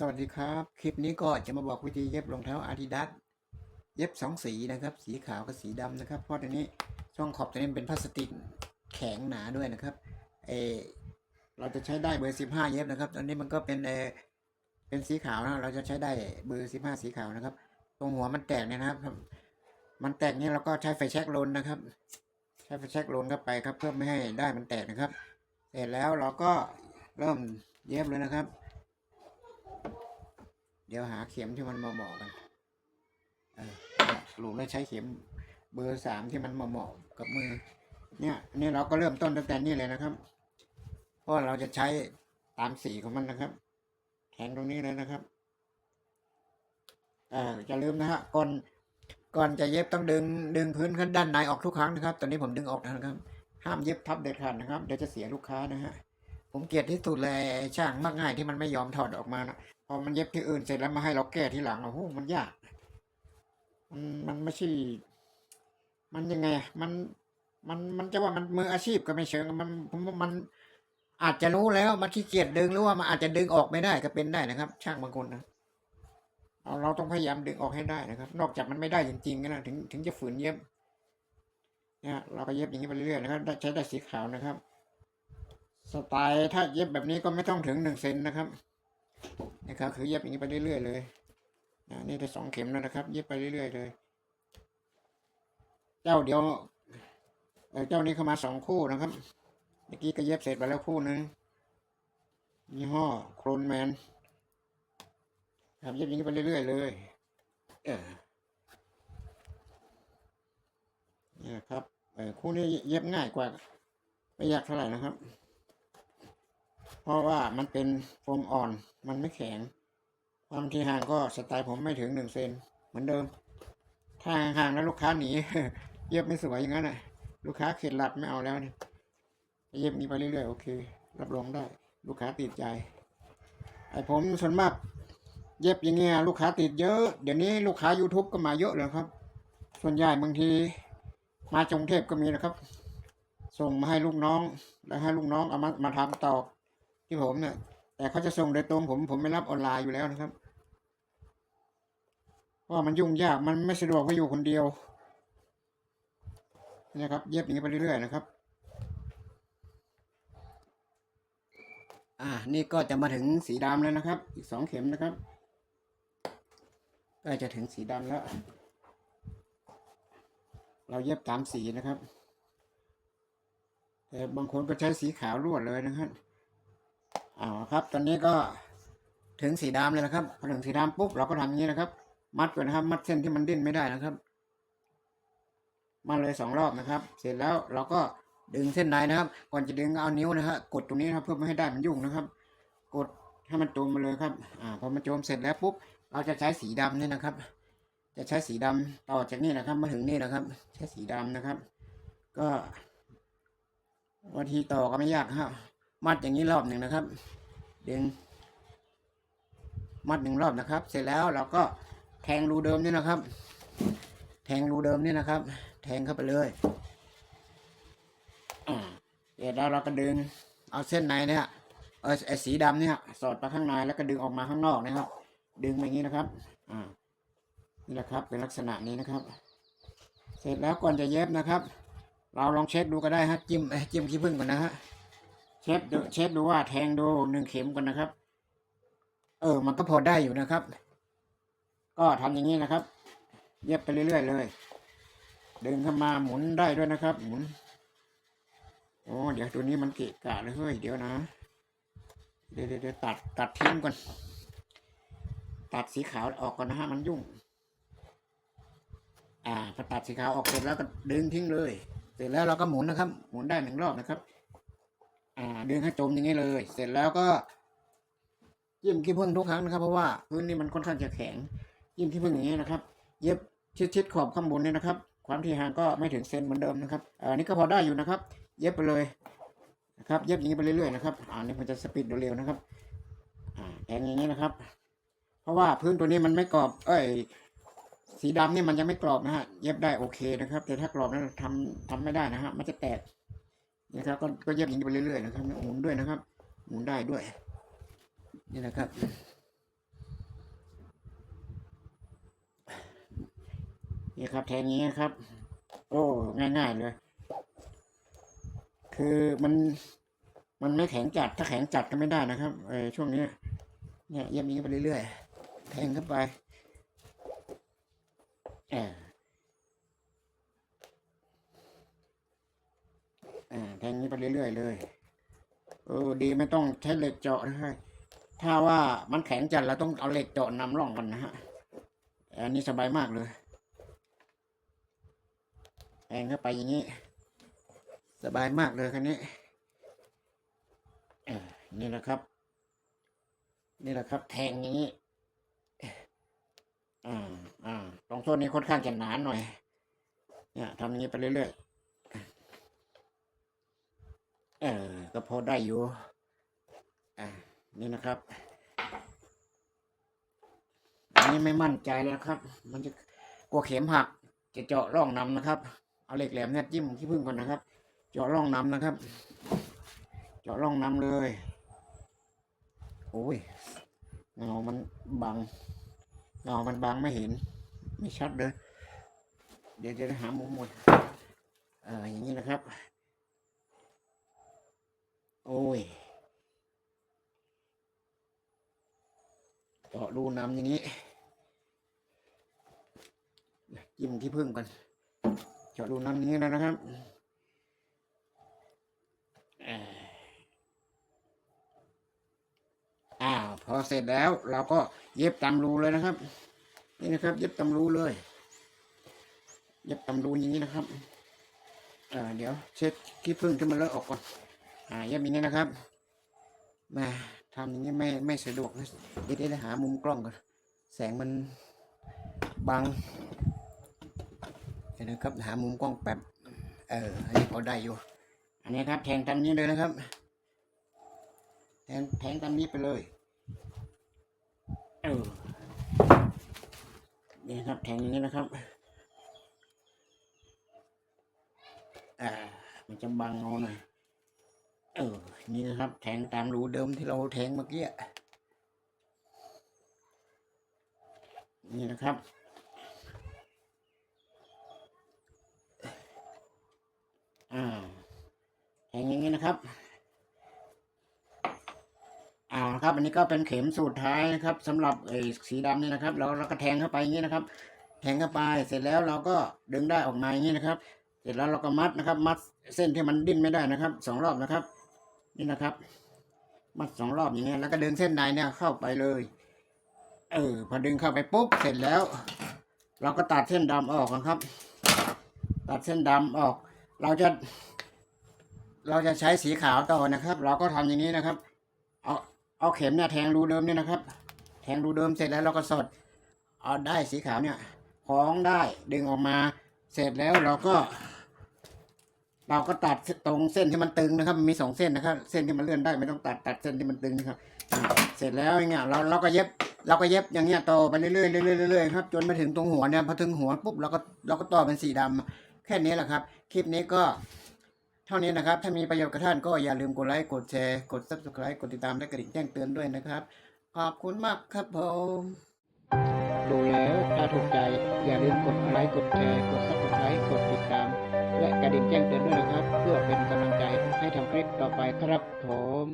สวัสดีครับ คลิปนี้ก็จะมาบอกวิธีเย็บรองเท้าอาดิดาสเย็บสองสีนะครับ สีขาวกับสีดำนะครับ เพราะตัวนี้ช่องขอบตัวนี้เป็นพลาสติกแข็งหนาด้วยนะครับเออเราจะใช้ได้เบอร์สิบห้าเย็บนะครับตอนนี้มันก็เป็นเออเป็นสีขาวนะเราจะใช้ได้เบอร์สิบห้าสีขาวนะครับ ตรงหัวมันแตกเนี่ยนะครับ มันแตกเนี่ยเราก็ใช้ไฟแช็กลนนะครับ ใช้ไฟแช็กลนเข้าไปครับ เพื่อไม่ให้ได้มันแตกนะครับ เสร็จแล้วเราก็เริ่มเย็บเลยนะครับ เดี๋ยวหาเข็มที่มันมาเหมาะกันเออสรุปแล้วใช้เข็มเบอร์สามที่มันมาเหมาะกับมือ เนี่ยนนี้เราก็เริ่มต้นตั้งแต่นี่เลยนะครับ เพราะเราจะใช้ตามสีของมันนะครับ แทงตรงนี้เลยนะครับเออจะลืมนะฮะก่อนก่อนจะเย็บต้องดึงดึงพื้นข้างด้านในออกทุกครั้งนะครับ ตอนนี้ผมดึงออกนะครับ ห้ามเย็บทับเด็ดขาดนะครับเดี๋ยวจะเสียลูกค้านะฮะผมเกลียดที่สุดเลยช่างมากง่ายที่มันไม่ยอมถอดออกมานะ พอมันเย็บที่อื่นเสร็จแล้วมาให้เราแก้ทีหลังโอ้โหมันยาก มันมันไม่ใช่ มันยังไงอะมันมันมันจะว่ามันมืออาชีพก็ไม่เชิงมันผมว่ามันอาจจะรู้แล้วมันขี้เกียจดึงหรือว่ามันอาจจะดึงออกไม่ได้ก็เป็นได้นะครับ ช่างบางคนนะเราเราต้องพยายามดึงออกให้ได้นะครับ นอกจากมันไม่ได้จริงๆนะถึงถึงจะฝืนเย็บเนี่ยเราก็เย็บอย่างนี้ไปเรื่อยๆนะครับใช้ได้สีขาวนะครับ สไตล์ถ้าเย็บแบบนี้ก็ไม่ต้องถึงหนึ่งเซนนะครับ นะครับคือเย็บอย่างนี้ไปเรื่อยๆเลยนะนี่ได้สองเข็มแล้วนะครับ เย็บไปเรื่อยๆเลย เจ้าเดียวเจ้านี้เข้ามาสองคู่นะครับ เมื่อกี้ก็เย็บเสร็จไปแล้วคู่หนึ่งยี่ห้อโครนแมนครับเย็บอย่างนี้ไปเรื่อยๆเลยเนี่ครับคู่นี้เย็บง่ายกว่าไม่ยากเท่าไหร่นะครับ ราะว่ามันเป็นโฟมอ่อนมันไม่แข็ง ความที่ห่างก็สไตล์ผมไม่ถึงหนึ่งเซนเหมือนเดิม ถ้าห่างแล้วลูกค้าหนีเย็บไม่สวยอย่างนั้นน่ะ ลูกค้าเข็ดหลับไม่เอาแล้วเนี่ยเย็บนี้ไปเรื่อยๆโอเค รับรองได้ ลูกค้าติดใจ ไอ้ผมส่วนมากเย็บอย่างเงี้ยลูกค้าติดเยอะ เดี๋ยวนี้ลูกค้า YouTube ก็มาเยอะเลยครับ ส่วนใหญ่บางที มาจงเทพก็มีนะครับ ส่งมาให้ลูกน้อง แล้วให้ลูกน้องเอามามาทำต่อ ที่ผมเนี่ยแต่เขาจะส่งโดยตรงผมผมไม่รับออนไลน์อยู่แล้วนะครับ เพราะมันยุ่งยากมันไม่สะดวกไปอยู่คนเดียวนะครับ เย็บอย่างนี้ไปเรื่อยๆนะครับ อ่า นี่ก็จะมาถึงสีดำแล้วนะครับ อีกสองเข็มนะครับก็จะถึงสีดำแล้ว เราเย็บตามสีนะครับแต่บางคนก็ใช้สีขาวรวดเลยนะครับ เอาครับ ตอนนี้ก็ถึงสีดำเลยนะครับพอถึงสีดำปุ๊บเราก็ทำอย่างนี้นะครับ มัดก่อนนะครับ มัดเส้นที่มันดิ้นไม่ได้นะครับมาเลยสองรอบนะครับ เสร็จแล้วเราก็ดึงเส้นในนะครับ ก่อนจะดึงเอานิ้วนะฮะกดตรงนี้นะครับ เพื่อไม่ให้ได้มันยุ่งนะครับ กดให้มันจมมาเลยครับ อ่าพอมันจมเสร็จแล้วปุ๊บเราจะใช้สีดำนี่นะครับ จะใช้สีดำต่อจากนี้นะครับ มาถึงนี่นะครับ ใช้สีดำนะครับ ก็วิธีต่อก็ไม่ยากครับ มัดอย่างนี้รอบหนึ่งนะครับ ดึง มัดหนึ่งรอบนะครับ เสร็จแล้วเราก็แทงรูเดิมนี่นะครับ แทงรูเดิมนี่นะครับ แทงเข้าไปเลยเสร็จแล้วเราก็ดึงเอาเส้นในเนี่ยเออไอสีดำเนี่ย สอดไปข้างในแล้วก็ดึงออกมาข้างนอกนะครับ ดึงอย่างนี้นะครับ อ่านี่แหละครับ เป็นลักษณะนี้นะครับ เสร็จแล้วก่อนจะเย็บนะครับ เราลองเช็คดูก็ได้ฮะจิ้มเอ้จิ้มขี้ผึ้งก่อนนะฮะ เช็คดูเช็คดูว่าแทงดูหนึ่งเข็มก่อนนะครับ เออ มันก็พอได้อยู่นะครับ ก็ทำอย่างนี้นะครับ เย็บไปเรื่อยๆเลย ดึงเข้ามาหมุนได้ด้วยนะครับ หมุนโอ้เดี๋ยวตัวนี้มันเกะกะเลยเฮ้ยเดี๋ยวนะเดี๋ยวเดี๋ยวเดี๋ยวตัดตัดทิ้งก่อน ตัดสีขาวออกก่อนนะฮะมันยุ่ง อ่าพอตัดสีขาวออกเสร็จแล้วก็ดึงทิ้งเลย เสร็จแล้วเราก็หมุนนะครับ หมุนได้หนึ่งรอบนะครับ อ่าดึงให้จมอย่างนี้เลย เสร็จแล้วก็ยิ้มขี้ผึ้งทุกครั้งนะครับ เพราะว่าพื้นนี่มันค่อนข้างจะแข็งยิ้มขี้ผึ้งอย่างนี้นะครับ เย็บชิดๆขอบข้างบนเนี่ยนะครับ ความที่ห่างก็ไม่ถึงเซนเหมือนเดิมนะครับอ่านี่ก็พอได้อยู่นะครับ เย็บไปเลยนะครับเย็บอย่างนี้ไปเรื่อยๆนะครับอ่านี่มันจะสปีดเร็วๆนะครับแทงอย่างนี้นะครับ เพราะว่าพื้นตัวนี้มันไม่กรอบ เอ้ย สีดำนี่มันยังไม่กรอบนะฮะ เย็บได้โอเคนะครับ แต่ถ้ากรอบนั้นทำทำไม่ได้นะฮะ มันจะแตก นะครับ ก็ก็แยกอย่างนี้ไปเรื่อยๆนะครับหมุนด้วยนะครับ หมุนได้ด้วย นี่นะครับ นี่ครับแทนนี้ครับ โอ้ง่ายๆเลย คือมันมันไม่แข็งจัดถ้าแข็งจัดก็ไม่ได้นะครับไอช่วงนี้เนี่ยเย็บนี้ไปเรื่อยๆแทงเข้าไป รื่อยๆเลยเออดีไม่ต้องใช้เหล็กเจาะนะครับถ้าว่ามันแข็งจัดเราต้องเอาเหล็กเจาะนำร่องมันนะฮะอันนี้สบายมากเลยแทงเข้าไปอย่างนี้ สบายมากเลยคันนี้นี่แหละครับ นี่แหละครับ แทงอย่างนี้อ่าอ่าตรงโซนนี้ค่อนข้างจะหนาหน่อยเนี่ยทำอย่างนี้ไปเรื่อยๆ เออ ก็พอได้อยู่ อ่า นี่นะครับ อันนี้ไม่มั่นใจแล้วครับ มันจะกลัวเข็มหัก จะเจาะร่องนำนะครับ เอาเหล็กแหลมเนี่ยจิ้มขี้ผึ้งก่อนนะครับ เจาะร่องนำนะครับ เจาะร่องนำเลย โอ้ย เงา มันบัง เงา มันบังไม่เห็น ไม่ชัดเลย เดี๋ยวจะหามุมหมดเอออย่างนี้นะครับ โอ้ยเจาะรูน้ำอย่างนี้จิ้มที่พึ่งก่อนเจาะรูน้ำอย่างนี้แล้วนะครับอ่าวพอเสร็จแล้วเราก็เย็บตามรูเลยนะครับ นี่นะครับ เย็บตามรูเลย เย็บตามรูอย่างนี้นะครับเอ่อเดี๋ยวเช็ดขี้ผึ้งที่มันเลอะออกก่อน อ่าเย็บอย่างนี้นะครับมาทำอย่างนี้ไม่ไม่สะดวกนะเดี๋ยวได้หามุมกล้องก่อนแสงมันบังเดี๋ยวนะครับหามุมกล้องแป๊บเอออันนี้พอได้อยู่ อันนี้ครับแทงตามนี้เลยนะครับ แทงแทงตามนี้ไปเลยเออนี่ครับแทงอย่างนี้นะครับอ่ามันจะบังเอาหน่อย เออ นี่นะครับ แทงตามรูเดิมที่เราแทงเมื่อกี้ นี่นะครับ อ่า แทงอย่างนี้นะครับอ่าครับ อันนี้ก็เป็นเข็มสูตรท้ายนะครับสำหรับไอ้สีดำนี่นะครับ เราเราก็แทงเข้าไปอย่างนี้นะครับ แทงเข้าไป เสร็จแล้วเราก็ดึงได้ออกมาอย่างนี้นะครับ เสร็จแล้วเราก็มัดนะครับ มัดเส้นที่มันดิ้นไม่ได้นะครับสองรอบนะครับ นี่นะครับ มัดสองรอบอย่างเงี้ยแล้วก็ดึงเส้นในเนี่ยเข้าไปเลย เออ พอดึงเข้าไปปุ๊บเสร็จแล้ว เราก็ตัดเส้นดำออกนะครับ ตัดเส้นดำออก เราจะ เราจะใช้สีขาวต่อนะครับ เราก็ทำอย่างนี้นะครับ เอาเอาเข็มเนี่ยแทงรูเดิมเนี่ยนะครับ แทงรูเดิมเสร็จแล้วเราก็สอดเอาได้สีขาวเนี่ยคล้องได้ดึงออกมาเสร็จแล้วเราก็ เราก็ตัดตรงเส้นที่มันตึงนะครับ มีสองเส้นนะครับ เส้นที่มันเลื่อนได้ไม่ต้องตัดตัดเส้นที่มันตึงนะครับเสร็จแล้วอย่างเงี้ยเราเราก็เย็บเราก็เย็บอย่างเงี้ยต่อไปเรื่อยๆเรื่อยๆเรื่อยๆครับจนมาถึงตรงหัวเนี่ยพอถึงหัวปุ๊บเราก็เราก็ต่อเป็นสีดำแค่นี้แหละครับ คลิปนี้ก็เท่านี้นะครับ ถ้ามีประโยชน์กับท่านก็อย่าลืมกดไลค์กดแชร์กด subscribe กดติดตามและกระดิ่งแจ้งเตือนด้วยนะครับ ขอบคุณมากครับผมดูแล้วถ้าถูกใจอย่าลืมกดไลค์กดแชร์กด subscribe กดติดตาม และกระดิ่งแจ้งเตือนด้วยนะครับ เพื่อเป็นกำลังใจให้ทำคลิปต่อไปครับผม